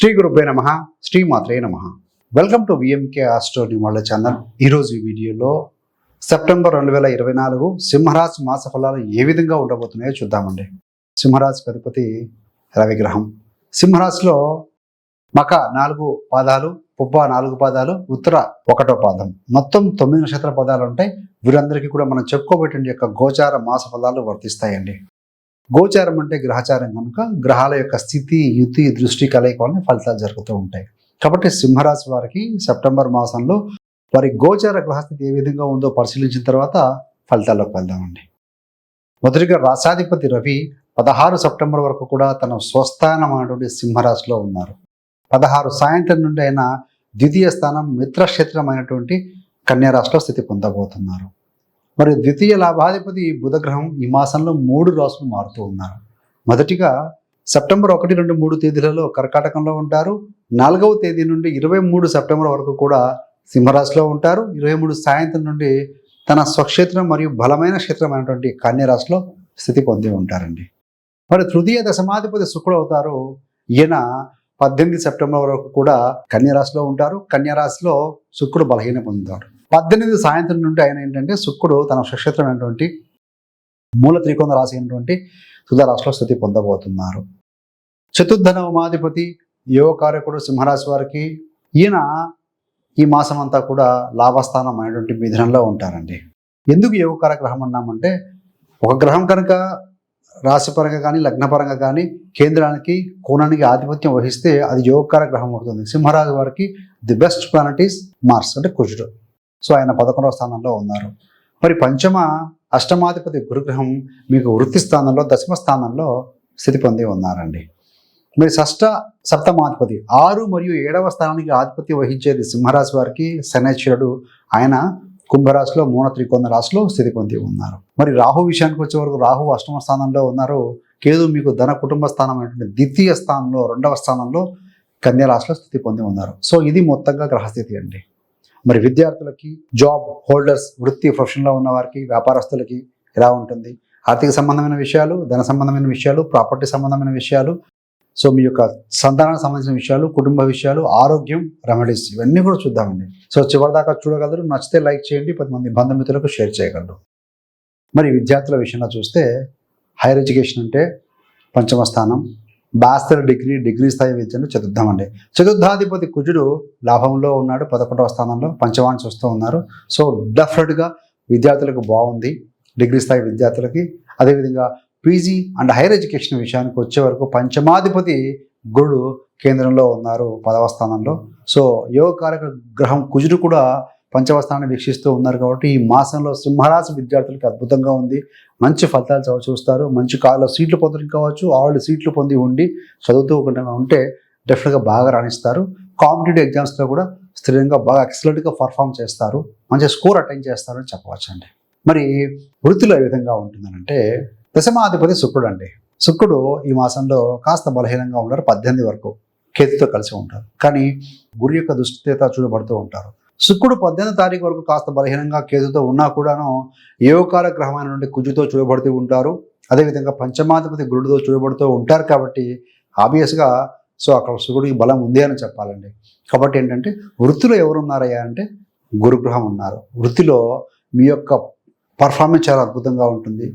శ్రీ గురుబ్బే నమ శ్రీ మాత్రే నమ. వెల్కమ్ టు విఎంకే ఆస్ట్రో వాళ్ళ ఛానల్ ఈరోజు ఈ వీడియోలో సెప్టెంబర్ రెండు వేల ఇరవై నాలుగు సింహరాశి మాస ఫలాలు ఏ విధంగా ఉండబోతున్నాయో చూద్దామండి. సింహరాశి అధిపతి రవిగ్రహం. సింహరాశిలో మక నాలుగు పాదాలు పుబ్బ నాలుగు పాదాలు ఉత్తర ఒకటో పాదం. మొత్తం తొమ్మిది నక్షత్ర పదాలు ఉంటాయి. వీరందరికీ కూడా మనం చెప్పుకోబెట్టిన యొక్క గోచార మాస ఫలాలు వర్తిస్తాయండి. గోచారం అంటే గ్రహచారం కనుక గ్రహాల యొక్క స్థితి యుతి దృష్టి కలయిక వల్ల ఫలితాలు జరుగుతూ ఉంటాయి. కాబట్టి సింహరాశి వారికి సెప్టెంబర్ మాసంలో వారి గోచార గ్రహస్థితి ఏ విధంగా ఉందో పరిశీలించిన తర్వాత ఫలితాల్లోకి వెళ్దామండి. మొదటిగా రాసాధిపతి రవి పదహారు సెప్టెంబర్ వరకు కూడా తన స్వస్థానం అనేటువంటి సింహరాశిలో ఉన్నారు. పదహారు సాయంత్రం నుండి ఆయన ద్వితీయ స్థానం మిత్రక్షేత్రం అయినటువంటి కన్యారాశిలో స్థితి పొందబోతున్నారు. మరి ద్వితీయ లాభాధిపతి బుధగ్రహం ఈ మాసంలో మూడు రాసులు మారుతూ ఉన్నారు. మొదటిగా సెప్టెంబర్ ఒకటి రెండు మూడు తేదీలలో కర్కాటకంలో ఉంటారు. నాలుగవ తేదీ నుండి ఇరవై మూడు సెప్టెంబర్ వరకు కూడా సింహరాశిలో ఉంటారు. ఇరవై మూడు సాయంత్రం నుండి తన స్వక్షేత్రం మరియు బలమైన క్షేత్రమైనటువంటి కన్యరాశిలో స్థితి పొంది ఉంటారండి. మరి తృతీయ దశమాధిపతి శుక్రుడు అవుతారు. ఈయన పద్దెనిమిది సెప్టెంబర్ వరకు కూడా కన్యరాశిలో ఉంటారు. కన్యరాశిలో శుక్రుడు బలహీన పొందుతారు పద్దెనిమిది సాయంత్రం నుండి ఆయన ఏంటంటే శుక్రుడు తన స్వక్షేత్రమైనటువంటి మూల త్రికోణ రాశి అయినటువంటి రాశిలో స్థితి పొందబోతున్నారు. చతుర్థ నవమాధిపతి యోగకారకుడు సింహరాశి వారికి ఈయన ఈ మాసం అంతా కూడా లాభస్థానం అయినటువంటి మిథునంలో ఉంటారండి. ఎందుకు యోగకార గ్రహం అన్నామంటే ఒక గ్రహం కనుక రాశిపరంగా కానీ లగ్నపరంగా కానీ కేంద్రానికి కోణానికి ఆధిపత్యం వహిస్తే అది యోగకార గ్రహం అవుతుంది. సింహరాశి వారికి the best planet is Mars అంటే కుజుడు. సో ఆయన పదకొండవ స్థానంలో ఉన్నారు. మరి పంచమ అష్టమాధిపతి గురుగ్రహం మీకు వృత్తి స్థానంలో దశమ స్థానంలో స్థితి పొంది ఉన్నారండి. మరి షష్ట సప్తమాధిపతి ఆరు మరియు ఏడవ స్థానానికి ఆధిపత్యం వహించేది సింహరాశి వారికి శనేశ్వరుడు ఆయన కుంభరాశిలో మూల త్రికోణ రాశిలో స్థితి పొంది ఉన్నారు. మరి రాహు విషయానికి వచ్చే వరకు రాహు అష్టమ స్థానంలో ఉన్నారు. కేదు మీకు ధన కుటుంబ స్థానం అయినటువంటి ద్వితీయ స్థానంలో రెండవ స్థానంలో కన్యా రాశిలో స్థితి పొంది ఉన్నారు. సో ఇది మొత్తంగా గ్రహస్థితి అండి. మరి విద్యార్థులకి జాబ్ హోల్డర్స్ వృత్తి ప్రొఫెషన్లో ఉన్న వారికి వ్యాపారస్తులకి ఎలా ఉంటుంది? ఆర్థిక సంబంధమైన విషయాలు ధన సంబంధమైన విషయాలు ప్రాపర్టీ సంబంధమైన విషయాలు. సో మీ యొక్క సంతానానికి సంబంధించిన విషయాలు కుటుంబ విషయాలు ఆరోగ్యం రెమెడీస్ ఇవన్నీ కూడా చూద్దామండి. సో చివరిదాకా చూడగలరు. నచ్చితే లైక్ చేయండి. పది మంది బంధుమిత్రులకు షేర్ చేయగలరు. మరి విద్యార్థుల విషయంలో చూస్తే హైయర్ ఎడ్యుకేషన్ అంటే పంచమ స్థానం బాస్తర్ డిగ్రీ డిగ్రీ స్థాయి విద్యను చతుర్థమండి చతుర్థాధిపతి కుజుడు లాభంలో ఉన్నాడు పదకొండవ స్థానంలో పంచవాన్ని చూస్తూ ఉన్నారు. సో డెఫినెట్గా విద్యార్థులకు బాగుంది డిగ్రీ స్థాయి విద్యార్థులకి. అదేవిధంగా పీజీ అండ్ హైయర్ ఎడ్యుకేషన్ విషయానికి వచ్చే వరకు పంచమాధిపతి గురుడు కేంద్రంలో ఉన్నారు పదవ స్థానంలో. సో యోగకారక గ్రహం కుజుడు కూడా పంచమస్థానాన్ని వీక్షిస్తూ ఉన్నారు కాబట్టి ఈ మాసంలో సింహరాశి విద్యార్థులకి అద్భుతంగా ఉంది. మంచి ఫలితాలు చదువు చూస్తారు. మంచి కాలంలో సీట్లు పొందడం కావచ్చు ఆల్రెడీ సీట్లు పొంది ఉండి చదువుతూ ఉంటే డెఫినెట్గా బాగా రాణిస్తారు. కాంపిటేటివ్ ఎగ్జామ్స్లో కూడా స్థిరంగా బాగా ఎక్సలెంట్గా పర్ఫామ్ చేస్తారు. మంచి స్కోర్ అటెండ్ చేస్తారని చెప్పవచ్చండి. మరి వృత్తిలో ఏ విధంగా ఉంటుందనంటే దశమాధిపతి శుక్రుడు అండి. శుక్రుడు ఈ మాసంలో కాస్త బలహీనంగా ఉన్నారు పద్దెనిమిది వరకు కేతుతో కలిసి ఉంటారు. కానీ గురి యొక్క దుష్టిత చూడబడుతూ ఉంటారు. శుక్రుడు పద్దెనిమిది తారీఖు వరకు కాస్త బలహీనంగా కేతుతో ఉన్నా కూడాను ఏవకాల గ్రహమైన నుండి కుజుతో చూడబడుతూ ఉంటారు. అదేవిధంగా పంచమాధిపతి గురుడితో చూడబడుతూ ఉంటారు కాబట్టి ఆబ్వియస్గా సో అక్కడ శుక్రుడికి బలం ఉంది అని చెప్పాలండి. కాబట్టి ఏంటంటే వృత్తిలో ఎవరు ఉన్నారయ్యా అంటే గురుగ్రహం ఉన్నారు. వృత్తిలో మీ యొక్క పర్ఫార్మెన్స్ చాలా అద్భుతంగా ఉంటుంది.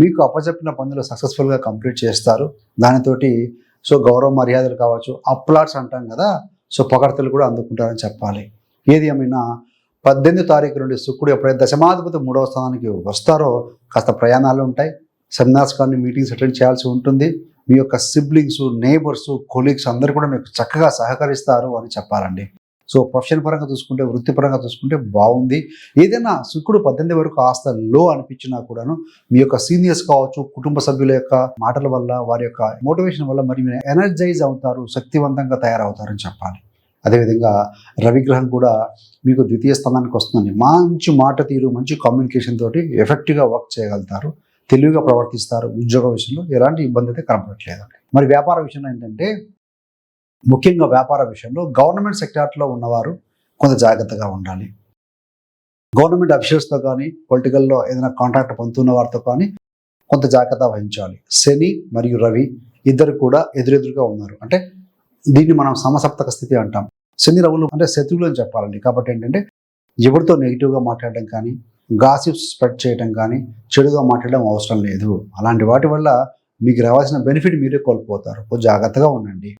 మీకు అప్పచెప్పిన పనులు సక్సెస్ఫుల్గా కంప్లీట్ చేస్తారు. దానితోటి సో గౌరవ మర్యాదలు కావచ్చు అప్లాట్స్ అంటాం కదా సో పొగడ్తలు కూడా అందుకుంటారని చెప్పాలి. ఏది ఏమైనా పద్దెనిమిది తారీఖు నుండి శుక్రుడు ఎప్పుడైతే దశమాధిపతి మూడవ స్థానానికి వస్తారో కాస్త ప్రయాణాలు ఉంటాయి. సెమినార్స్ కానీ మీటింగ్స్ అటెండ్ చేయాల్సి ఉంటుంది. మీ యొక్క సిబ్లింగ్స్ నేబర్స్ కొలీగ్స్ అందరూ కూడా మీకు చక్కగా సహకరిస్తారు అని చెప్పాలండి. సో ప్రొఫెషన్ పరంగా చూసుకుంటే వృత్తిపరంగా చూసుకుంటే బాగుంది. ఏదైనా శుక్రుడు పద్దెనిమిది వరకు ఆస్త లో అనిపించినా కూడాను మీ యొక్క సీనియర్స్ కావచ్చు కుటుంబ సభ్యుల యొక్క మాటల వల్ల వారి యొక్క మోటివేషన్ వల్ల మరి మీరు ఎనర్జైజ్ అవుతారు శక్తివంతంగా తయారవుతారని చెప్పాలి. అదేవిధంగా రవిగ్రహం కూడా మీకు ద్వితీయ స్థానానికి వస్తుంది మంచి మాట తీరు మంచి కమ్యూనికేషన్ తోటి ఎఫెక్టివ్గా వర్క్ చేయగలుగుతారు. తెలివిగా ప్రవర్తిస్తారు. ఉద్యోగ విషయంలో ఎలాంటి ఇబ్బంది అయితే కనపడట్లేదండి. మరి వ్యాపార విషయంలో ఏంటంటే ముఖ్యంగా వ్యాపార విషయంలో గవర్నమెంట్ సెక్టార్లో ఉన్నవారు కొంత జాగ్రత్తగా ఉండాలి. గవర్నమెంట్ అఫీషియల్స్తో కానీ పొలిటికల్లో ఏదైనా కాంట్రాక్ట్ పొందుతున్న వారితో కానీ కొంత జాగ్రత్త వహించాలి. శని మరియు రవి ఇద్దరు కూడా ఎదురెదురుగా ఉన్నారు. అంటే దీన్ని మనం సమసప్తక స్థితి అంటాం. శని రవులు అంటే శత్రువులు అని చెప్పాలండి. కాబట్టి ఏంటంటే ఎవరితో నెగిటివ్గా మాట్లాడడం కానీ గాసిప్స్ స్ప్రెడ్ చేయడం కానీ చెడుగా మాట్లాడడం అవసరం లేదు. అలాంటి వాటి వల్ల మీకు రావాల్సిన బెనిఫిట్ మీరే కోల్పోతారు. జాగ్రత్తగా ఉండండి.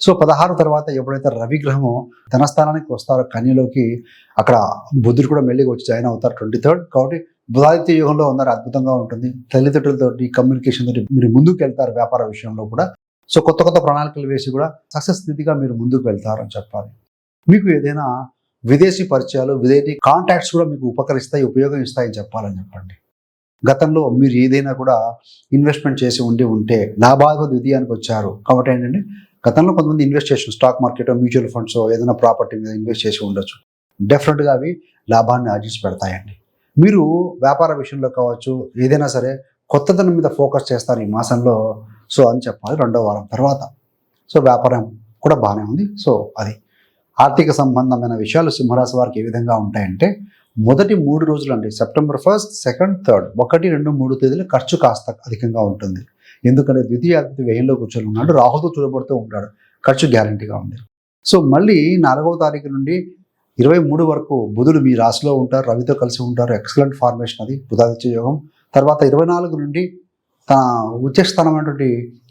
సో పదహారు తర్వాత ఎప్పుడైతే రవి గ్రహము ధనస్థానానికి వస్తారో కన్యలోకి అక్కడ బుద్ధుడు కూడా మెల్లిగా వచ్చి జాయిన్ అవుతారు ట్వంటీ థర్డ్ కాబట్టి బుధాదిత్య యుగంలో ఉన్నారు అద్భుతంగా ఉంటుంది. తల్లిదండ్రులతోటి కమ్యూనికేషన్ తోటి మీరు ముందుకు వెళ్తారు వ్యాపార విషయంలో కూడా. సో కొత్త కొత్త ప్రణాళికలు వేసి కూడా సక్సెస్ స్థితిగా మీరు ముందుకు వెళ్తారని చెప్పాలి. మీకు ఏదైనా విదేశీ పరిచయాలు విదేశీ కాంటాక్ట్స్ కూడా మీకు ఉపకరిస్తాయి ఉపయోగం ఇస్తాయని చెప్పాలని చెప్పండి. గతంలో మీరు ఏదైనా కూడా ఇన్వెస్ట్మెంట్ చేసి ఉండి ఉంటే లాభాలు ద్వితీయానికి వచ్చారు. కాబట్టి ఏంటంటే గతంలో కొంతమంది ఇన్వెస్ట్ చేసి స్టాక్ మార్కెట్ మ్యూచువల్ ఫండ్స్ ఏదైనా ప్రాపర్టీ మీద ఇన్వెస్ట్ చేసి ఉండొచ్చు. డెఫినెట్గా అవి లాభాన్ని ఆర్జించి పెడతాయండి. మీరు వ్యాపార విషయంలో కావచ్చు ఏదైనా సరే కొత్తదనం మీద ఫోకస్ చేస్తారు ఈ మాసంలో సో అని చెప్పాలి రెండో వారం తర్వాత. సో వ్యాపారం కూడా బాగానే ఉంది. సో అది ఆర్థిక సంబంధమైన విషయాలు సింహరాశి వారికి ఏ విధంగా ఉంటాయంటే మొదటి మూడు రోజులు అండి సెప్టెంబర్ ఫస్ట్ సెకండ్ థర్డ్ ఒకటి రెండు మూడు తేదీలు ఖర్చు కాస్త అధికంగా ఉంటుంది. ఎందుకంటే ద్వితీయ అతిథి వ్యయంలో కూర్చొని ఉన్నాడు. రాహుతో చూడబడుతూ ఉంటాడు. ఖర్చు గ్యారంటీగా ఉంది. సో మళ్ళీ నాలుగవ తారీఖు నుండి ఇరవై మూడు వరకు బుధుడు మీ రాశిలో ఉంటారు. రవితో కలిసి ఉంటారు. ఎక్సలెంట్ ఫార్మేషన్ అది. బుధాదిత్య యోగం. తర్వాత ఇరవై నాలుగు నుండి తన ఉచ్చస్థానమైనటువంటి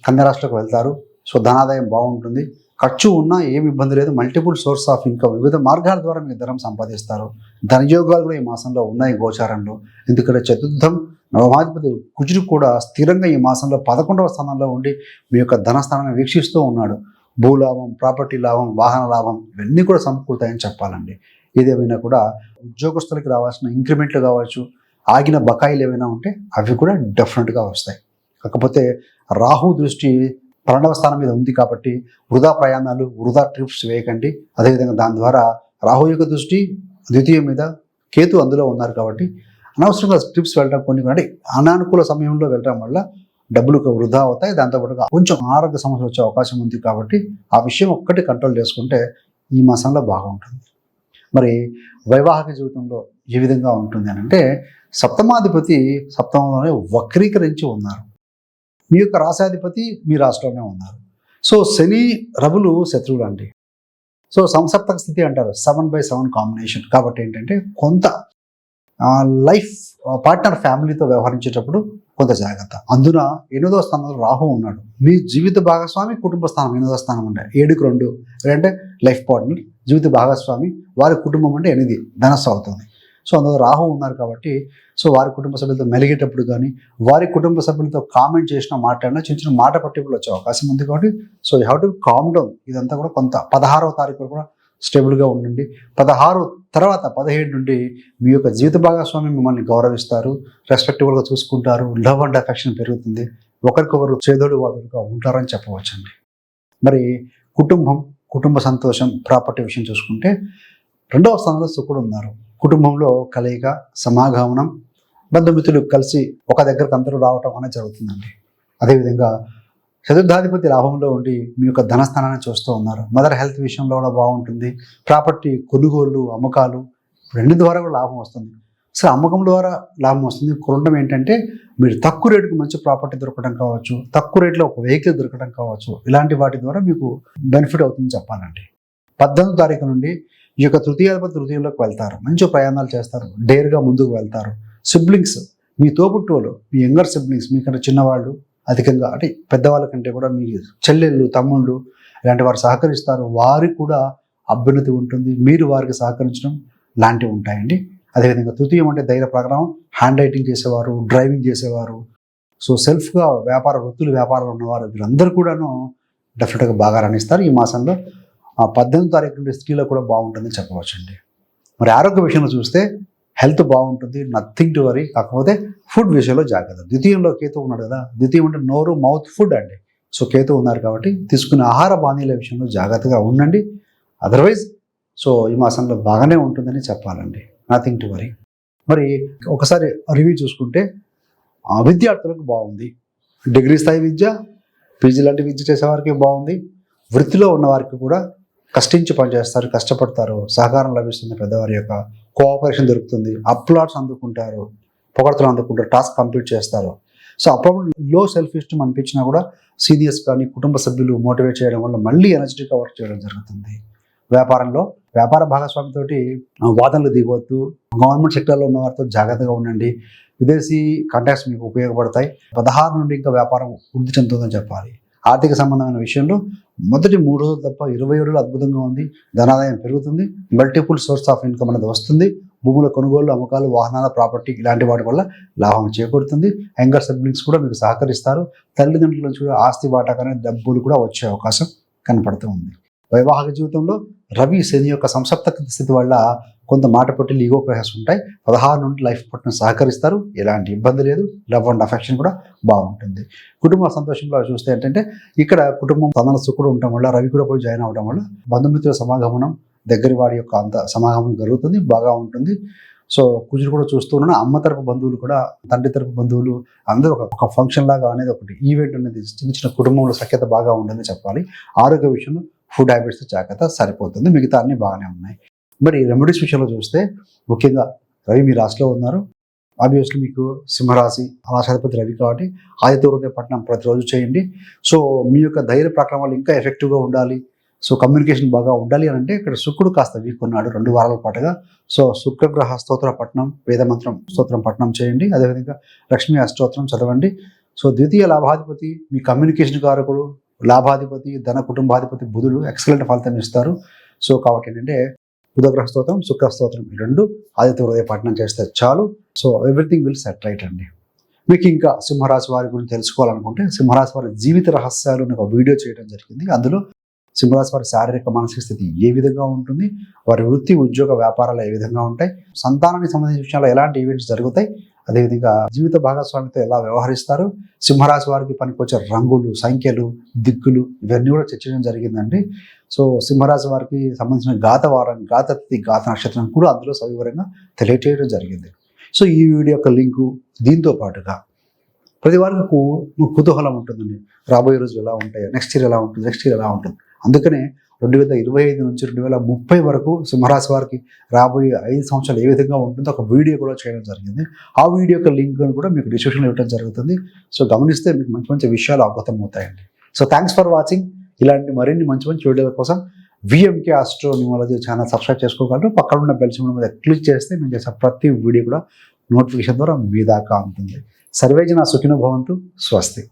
కన్యరాశిలోకి వెళ్తారు. సో ధనాదాయం బాగుంటుంది. ఖర్చు ఉన్నా ఏమి ఇబ్బంది లేదు. Multiple source of income. వివిధ మార్గాల ద్వారా మీరు ధనం సంపాదిస్తారు. ధనయోగాలు కూడా ఈ మాసంలో ఉన్నాయి గోచారంలో. ఎందుకంటే చతుర్థం నవమాధిపతి కుజుడు కూడా స్థిరంగా ఈ మాసంలో పదకొండవ స్థానంలో ఉండి మీ యొక్క ధనస్థానాన్ని వీక్షిస్తూ ఉన్నాడు. భూలాభం ప్రాపర్టీ లాభం వాహన లాభం ఇవన్నీ కూడా సమకూరుతాయని చెప్పాలండి. ఏదేమైనా కూడా ఉద్యోగస్తులకి రావాల్సిన ఇంక్రిమెంట్లు కావచ్చు ఆగిన బకాయిలు ఏమైనా ఉంటే అవి కూడా డెఫినెట్గా వస్తాయి. కాకపోతే రాహు దృష్టి పన్నెండవ స్థానం మీద ఉంది కాబట్టి వృధా ప్రయాణాలు వృధా ట్రిప్స్ వేయకండి. అదేవిధంగా దాని ద్వారా రాహు యొక్క దృష్టి ద్వితీయం మీద కేతు అందులో ఉన్నారు కాబట్టి అనవసరంగా ట్రిప్స్ వెళ్ళడం కొన్ని అంటే అనానుకూల సమయంలో వెళ్ళడం వల్ల డబ్బులు వృధా అవుతాయి. దాంతోపాటుగా కొంచెం ఆరోగ్య సమస్యలు వచ్చే అవకాశం ఉంది కాబట్టి ఆ విషయం ఒక్కటి కంట్రోల్ చేసుకుంటే ఈ మాసంలో బాగుంటుంది. మరి వైవాహిక జీవితంలో ఏ విధంగా ఉంటుంది అని అంటే సప్తమాధిపతి సప్తమంలోనే వక్రీకరించి ఉన్నారు. మీ యొక్క రాశాధిపతి మీ రాష్ట్రంలోనే ఉన్నారు. సో శని రవులు శత్రువులు అండి. సో సంసప్తక స్థితి అంటారు. సెవెన్ బై సెవెన్ కాంబినేషన్ కాబట్టి ఏంటంటే కొంత లైఫ్ పార్ట్నర్ ఫ్యామిలీతో వ్యవహరించేటప్పుడు కొంత జాగ్రత్త. అందున ఎనిమిదవ స్థానంలో రాహు ఉన్నాడు. మీ జీవిత భాగస్వామి కుటుంబ స్థానం ఎనిమిదవ స్థానం ఉండే ఏడుకు రెండు. అంటే లైఫ్ పార్ట్నర్ జీవిత భాగస్వామి వారి కుటుంబం అంటే ఎనిమిది. ధనస్సు అవుతుంది. సో అందులో రాహు ఉన్నారు కాబట్టి సో వారి కుటుంబ సభ్యులతో మెలిగేటప్పుడు కానీ వారి కుటుంబ సభ్యులతో కామెంట్ చేసిన మాట్లాడినా చిన్న చిన్న మాట పట్టింపులు వచ్చే అవకాశం ఉంది కాబట్టి so you have to calm down. ఇదంతా కూడా కొంత పదహారవ తారీఖు కూడా స్టేబుల్గా ఉండండి. పదహారు తర్వాత పదిహేడు నుండి మీ యొక్క జీవిత భాగస్వామి మిమ్మల్ని గౌరవిస్తారు. రెస్పెక్టబుల్గా చూసుకుంటారు. లవ్ అండ్ అఫెక్షన్ పెరుగుతుంది. ఒకరికొకరు చేదోడు వాదులుగా ఉంటారని చెప్పవచ్చండి. మరి కుటుంబం కుటుంబ సంతోషం ప్రాపర్టీ విషయం చూసుకుంటే రెండవ స్థానంలో శుకుడు ఉన్నారు. కుటుంబంలో కలయిక సమాగమనం బంధుమిత్రులు కలిసి ఒక దగ్గరకు అందరూ రావటం అనేది జరుగుతుందండి. అదేవిధంగా చతుర్థాధిపతి లాభంలో ఉండి మీ యొక్క ధనస్థానాన్ని చూస్తూ ఉన్నారు. మదర్ హెల్త్ విషయంలో కూడా బాగుంటుంది. ప్రాపర్టీ కొనుగోళ్ళు అమ్మకాలు రెండు ద్వారా కూడా లాభం వస్తుంది. అసలు అమ్మకం ద్వారా లాభం వస్తుంది. కొనడం ఏంటంటే మీరు తక్కువ రేటుకు మంచి ప్రాపర్టీ దొరకడం కావచ్చు తక్కువ రేట్లో ఒక వెహికల్ దొరకడం కావచ్చు ఇలాంటి వాటి ద్వారా మీకు బెనిఫిట్ అవుతుంది చెప్పాలండి. పద్దెనిమిది తారీఖు నుండి ఈ యొక్క తృతీయాధిపతి తృతీయంలోకి వెళ్తారు. మంచి ప్రయాణాలు చేస్తారు. డేర్గా ముందుకు వెళ్తారు. సిబ్లింగ్స్ మీ తోబుట్టువులు మీ యంగర్ సిబ్లింగ్స్ మీకంటే చిన్నవాళ్ళు అధికంగా అంటే పెద్దవాళ్ళ కంటే కూడా మీ చెల్లెళ్ళు తమ్ముళ్ళు ఇలాంటి వారు సహకరిస్తారు. వారికి కూడా అభ్యున్నతి ఉంటుంది. మీరు వారికి సహకరించడం లాంటివి ఉంటాయండి. అదేవిధంగా తృతీయం అంటే ధైర్య ప్రకారం హ్యాండ్ రైటింగ్ చేసేవారు డ్రైవింగ్ చేసేవారు. సో సెల్ఫ్గా వ్యాపార వృత్తులు వ్యాపారాలు ఉన్నవారు వీరందరూ కూడాను డెఫినెట్గా బాగా రాణిస్తారు ఈ మాసంలో. ఆ పద్దెనిమిది తారీఖు నుండి స్త్రీలో కూడా బాగుంటుందని చెప్పవచ్చండి. మరి ఆరోగ్య విషయంలో చూస్తే హెల్త్ బాగుంటుంది నథింగ్ టు వరీ. కాకపోతే ఫుడ్ విషయంలో జాగ్రత్త. ద్వితీయంలో కేతు ఉన్నాడు కదా ద్వితీయం అంటే నోరు మౌత్ ఫుడ్ అండి. సో కేతు ఉన్నారు కాబట్టి తీసుకునే ఆహార పానీయాల విషయంలో జాగ్రత్తగా ఉండండి. అదర్వైజ్ సో ఈ మాసంలో బాగానే ఉంటుందని చెప్పాలండి. నథింగ్ టు వరీ మరి ఒకసారి రివ్యూ చూసుకుంటే ఆ, విద్యార్థులకు బాగుంది. డిగ్రీ స్థాయి విద్య పీజీ లాంటి విద్య చేసేవారికి బాగుంది. వృత్తిలో ఉన్నవారికి కూడా కష్టించి పనిచేస్తారు కష్టపడతారు సహకారం లభిస్తుంది పెద్దవారి యొక్క. కోఆపరేషన్ దొరుకుతుంది అప్లాట్స్ అందుకుంటారు పొగడతలు అందుకుంటారు టాస్క్ కంప్లీట్ చేస్తారు. సో అప్పుడు లో సెల్ఫ్ ఇష్టం అనిపించినా కూడా సీనియర్స్ కానీ కుటుంబ సభ్యులు మోటివేట్ చేయడం వల్ల మళ్ళీ ఎనర్జెటిక్గా వర్క్ చేయడం జరుగుతుంది. వ్యాపారంలో వ్యాపార భాగస్వామితోటి వాదనలు దిగవద్దు గవర్నమెంట్ సెక్టర్లో ఉన్న వారితో జాగ్రత్తగా ఉండండి. విదేశీ కాంటాక్ట్స్ మీకు ఉపయోగపడతాయి. పదహారు నుండి ఇంకా వ్యాపారం వృద్ధి చెందుతుందని చెప్పాలి. ఆర్థిక సంబంధమైన విషయంలో మొదటి మూడు రోజులు తప్ప ఇరవై ఏడులో అద్భుతంగా ఉంది. ధనాదాయం పెరుగుతుంది. మల్టిపుల్ సోర్స్ ఆఫ్ ఇన్కమ్ అనేది వస్తుంది. భూముల కొనుగోలు అమ్మకాలు వాహనాల ప్రాపర్టీ ఇలాంటి వాటి వల్ల లాభం చేకూరుతుంది. యంగర్ సిబ్లింగ్స్ కూడా మీకు సహకరిస్తారు. తల్లిదండ్రుల నుంచి కూడా ఆస్తి వాటాకనే డబ్బులు కూడా వచ్చే అవకాశం కనపడుతూ ఉంది. వైవాహిక జీవితంలో రవి శని యొక్క సంసప్త స్థితి వల్ల కొంత మాట పొట్టి ఈగో క్రహస్ ఉంటాయి. పదహారు నుండి లైఫ్ పార్ట్నర్ సహకరిస్తారు. ఎలాంటి ఇబ్బంది లేదు. లవ్ అండ్ అఫెక్షన్ కూడా బాగుంటుంది. కుటుంబ సంతోషంలో చూస్తే ఏంటంటే ఇక్కడ కుటుంబం తన సుఖుడు ఉండటం వల్ల రవి కూడా పోయి జాయిన్ అవడం వల్ల బంధుమిత్రుల సమాగమనం దగ్గరి వాడి యొక్క అంత సమాగమనం జరుగుతుంది. బాగా ఉంటుంది. సో కుజుడు కూడా చూస్తూ ఉన్న అమ్మ తరపు బంధువులు కూడా తండ్రి తరపు బంధువులు అందరూ ఒక ఒక ఫంక్షన్ లాగా అనేది ఒకటి. ఈవెంట్ అనేది చిన్న చిన్న కుటుంబంలో సఖ్యత బాగా ఉందని చెప్పాలి. ఆరోగ్య విషయంలో ఫుడ్ హ్యాబిట్స్ జాగ్రత్త సరిపోతుంది. మిగతా అన్నీ బాగానే ఉన్నాయి. మరి రెమెడీస్ విషయంలో చూస్తే ముఖ్యంగా రవి మీ రాశిలో ఉన్నారు. ఆబ్వియస్లీ మీకు సింహరాశి అలాశాధిపతి రవి కాబట్టి ఆదిత్య పట్టణం ప్రతిరోజు చేయండి. సో మీ యొక్క ధైర్య ప్రక్రమాలు ఇంకా ఎఫెక్టివ్గా ఉండాలి. సో కమ్యూనికేషన్ బాగా ఉండాలి అని అంటే ఇక్కడ శుక్రుడు కాస్త వీక్ ఉన్నాడు రెండు వారాల పాటుగా. సో శుక్రగ్రహ స్తోత్ర పట్టణం వేదమంత్రం స్తోత్రం పట్టణం చేయండి. అదేవిధంగా లక్ష్మీ అష్టోత్రం చదవండి. సో ద్వితీయ లాభాధిపతి మీ కమ్యూనికేషన్ కారకుడు లాభాధిపతి ధన కుటుంబాధిపతి బుధుడు ఎక్సలెంట్ ఫలితం ఇస్తారు. సో కాబట్టి ఏంటంటే బుధగ్రహ స్తోత్రం శుక్ర స్తోత్రం ఈ రెండు ఆదిత్య హృదయ పఠనం చేస్తే చాలు. So everything will set right అండి. మీకు ఇంకా సింహరాశి వారి గురించి తెలుసుకోవాలనుకుంటే సింహరాశి వారి జీవిత రహస్యాలు ఒక వీడియో చేయడం జరిగింది. అందులో సింహరాశి వారి శారీరక మానసిక స్థితి ఏ విధంగా ఉంటుంది వారి వృత్తి ఉద్యోగ వ్యాపారాలు ఏ విధంగా ఉంటాయి సంతానానికి సంబంధించిన విషయంలో ఎలాంటి ఈవెంట్స్ జరుగుతాయి అదేవిధంగా జీవిత భాగస్వామితో ఎలా వ్యవహరిస్తారు? సింహరాశి వారికి పనికొచ్చే రంగులు సంఖ్యలు దిక్కులు ఇవన్నీ కూడా చర్చించడం జరిగిందండి. సో సింహరాశి వారికి సంబంధించిన గాత వారం గాత గాత నక్షత్రం కూడా అందులో సవివరంగా తెలియచేయడం జరిగింది. సో ఈ వీడియో యొక్క లింకు దీంతో పాటుగా ప్రతి వారికి కుతూహలం ఉంటుందండి. రాబోయే రోజులు ఎలా ఉంటాయి నెక్స్ట్ ఇయర్ ఎలా ఉంటుంది నెక్స్ట్ ఇయర్ ఎలా ఉంటుంది. అందుకనే రెండు వేల ఇరవై ఐదు నుంచి రెండు వేల ముప్పై వరకు సింహరాశి వారికి రాబోయే ఐదు సంవత్సరాలు ఏ విధంగా ఉంటుందో ఒక వీడియో కూడా చేయడం జరిగింది. ఆ వీడియో యొక్క లింక్ కూడా మీకు డిస్క్రిప్షన్లో ఇవ్వడం జరుగుతుంది. సో గమనిస్తే మీకు మంచి మంచి విషయాలు అవగతం అవుతాయండి సో థ్యాంక్స్ ఫర్ వాచింగ్. ఇలాంటి మరిన్ని మంచి మంచి వీడియోల కోసం VMK astro numerology channel subscribe చేసుకోగలరు. పక్కన ఉన్న బెల్ సింబల్ మీద క్లిక్ చేస్తే మేము చేసే ప్రతి వీడియో కూడా నోటిఫికేషన్ ద్వారా మీ దాకా ఉంటుంది సర్వేజన సుఖిన భవంతు. స్వస్తి.